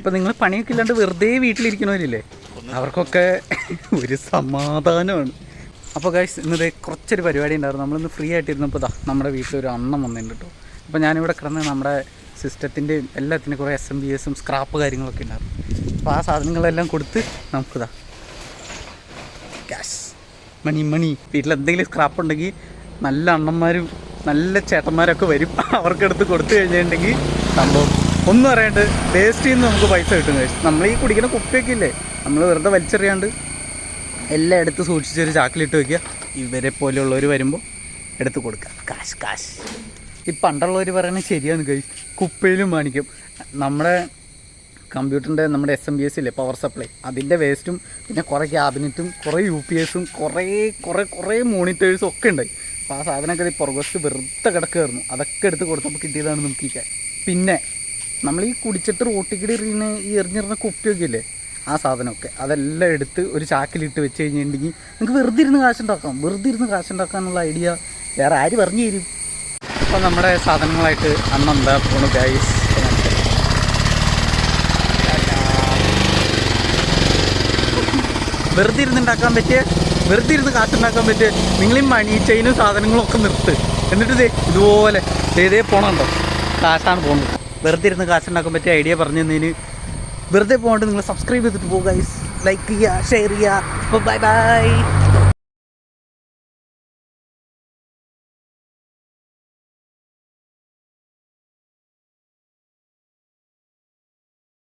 അപ്പോൾ നിങ്ങൾ പണിയൊക്കെ ഇല്ലാണ്ട് വെറുതെ വീട്ടിലിരിക്കണവരില്ലേ അവർക്കൊക്കെ ഒരു സമാധാനമാണ്. അപ്പോൾ ഗൈസ് ഇന്നത്തെ കുറച്ചൊരു പരിപാടി ഉണ്ടായിരുന്നു. നമ്മളിന്ന് ഫ്രീ ആയിട്ടിരുന്നപ്പോൾ ദാ നമ്മുടെ വീട്ടിലൊരു അണ്ണം വന്നിട്ടുണ്ട് കേട്ടോ അപ്പോൾ ഞാനിവിടെ കിടന്ന് നമ്മുടെ സിസ്റ്റത്തിന്റെയും എല്ലാത്തിനും കുറേ എസ് എം ബി എസും സ്ക്രാപ്പ് കാര്യങ്ങളൊക്കെ ഉണ്ടായിരുന്നു. അപ്പോൾ ആ സാധനങ്ങളെല്ലാം കൊടുത്ത് നമുക്കിതാ ക്യാഷ് മണി മണി വീട്ടിൽ എന്തെങ്കിലും സ്ക്രാപ്പ് ഉണ്ടെങ്കിൽ നല്ല അണ്ണന്മാരും നല്ല ചേട്ടന്മാരൊക്കെ വരും. അവർക്കെടുത്ത് കൊടുത്തു കഴിഞ്ഞിട്ടുണ്ടെങ്കിൽ സംഭവം ഒന്നും അറിയാണ്ട് വേസ്റ്റിൽ നിന്ന് നമുക്ക് പൈസ കിട്ടും നമ്മൾ ഈ കുടിക്കുന്ന കുപ്പിയൊക്കെ ഇല്ലേ നമ്മൾ വെറുതെ വലിച്ചെറിയാണ്ട് എല്ലാം എടുത്ത് സൂക്ഷിച്ചൊരു ചാക്കിലിട്ട് വെക്കുക. ഇവരെ പോലെയുള്ളവർ വരുമ്പോൾ എടുത്ത് കൊടുക്കുക. കാശ് കാശ്. ഈ പണ്ടുള്ളവർ പറയുന്നത് ശരിയാണ് കൈ കുപ്പയിലും മാണിക്കും നമ്മുടെ കമ്പ്യൂട്ടറിന്റെ നമ്മുടെ എസ് എം ബി എസ് ഇല്ലേ പവർ സപ്ലൈ അതിന്റെ വേസ്റ്റും പിന്നെ കുറേ ക്യാബിനറ്റും കുറേ യു പി എസും കുറേ കുറേ കുറേ മോണിറ്റേഴ്സും ഒക്കെ ഉണ്ടായി. അപ്പോൾ ആ സാധനമൊക്കെ ഈ പുറകുവശത്ത് വെറുതെ കിടക്കുമായിരുന്നു അതൊക്കെ എടുത്ത് കൊടുത്തപ്പോൾ കിട്ടിയതാണ് നമുക്ക് ഈ പിന്നെ നമ്മൾ ഈ കുടിച്ചിട്ട് റോട്ടിക്കിടി എറിയുന്ന ഈ എറിഞ്ഞിരുന്ന കുപ്പിയൊക്കെ ഇല്ലേ ആ സാധനമൊക്കെ അതെല്ലാം എടുത്ത് ഒരു ചാക്കിലിട്ട് വെച്ച് കഴിഞ്ഞിട്ടുണ്ടെങ്കിൽ നിങ്ങൾക്ക് വെറുതെ ഇരുന്ന് കാശുണ്ടാക്കാം വെറുതെ ഇരുന്ന് കാശുണ്ടാക്കാനുള്ള ഐഡിയ വേറെ ആര് പറഞ്ഞു തരും? അപ്പോൾ നമ്മുടെ സാധനങ്ങളായിട്ട് അന്ന് എന്താ പോണു ഗൈസ് വെറുതെ ഇരുന്ന് ഉണ്ടാക്കാൻ പറ്റിയ വെറുതെ ഇരുന്ന് കാശുണ്ടാക്കാൻ പറ്റിയ നിങ്ങൾ ഈ മണി ചെയിനും സാധനങ്ങളും ഒക്കെ നിർത്ത്. എന്നിട്ട് ഇതേ ഇതുപോലെ ഇതേ പോണുണ്ടോ? കാശാണ് പോകുന്നത് വെറുതെ ഇരുന്ന് കാശുണ്ടാക്കാൻ പറ്റിയ ഐഡിയ പറഞ്ഞു തന്നതിന് വെറുതെ പോകാണ്ട് നിങ്ങൾ സബ്സ്ക്രൈബ് ചെയ്തിട്ട് പോകുക ലൈക്ക് ചെയ്യുക ഷെയർ ചെയ്യുക. Bye bye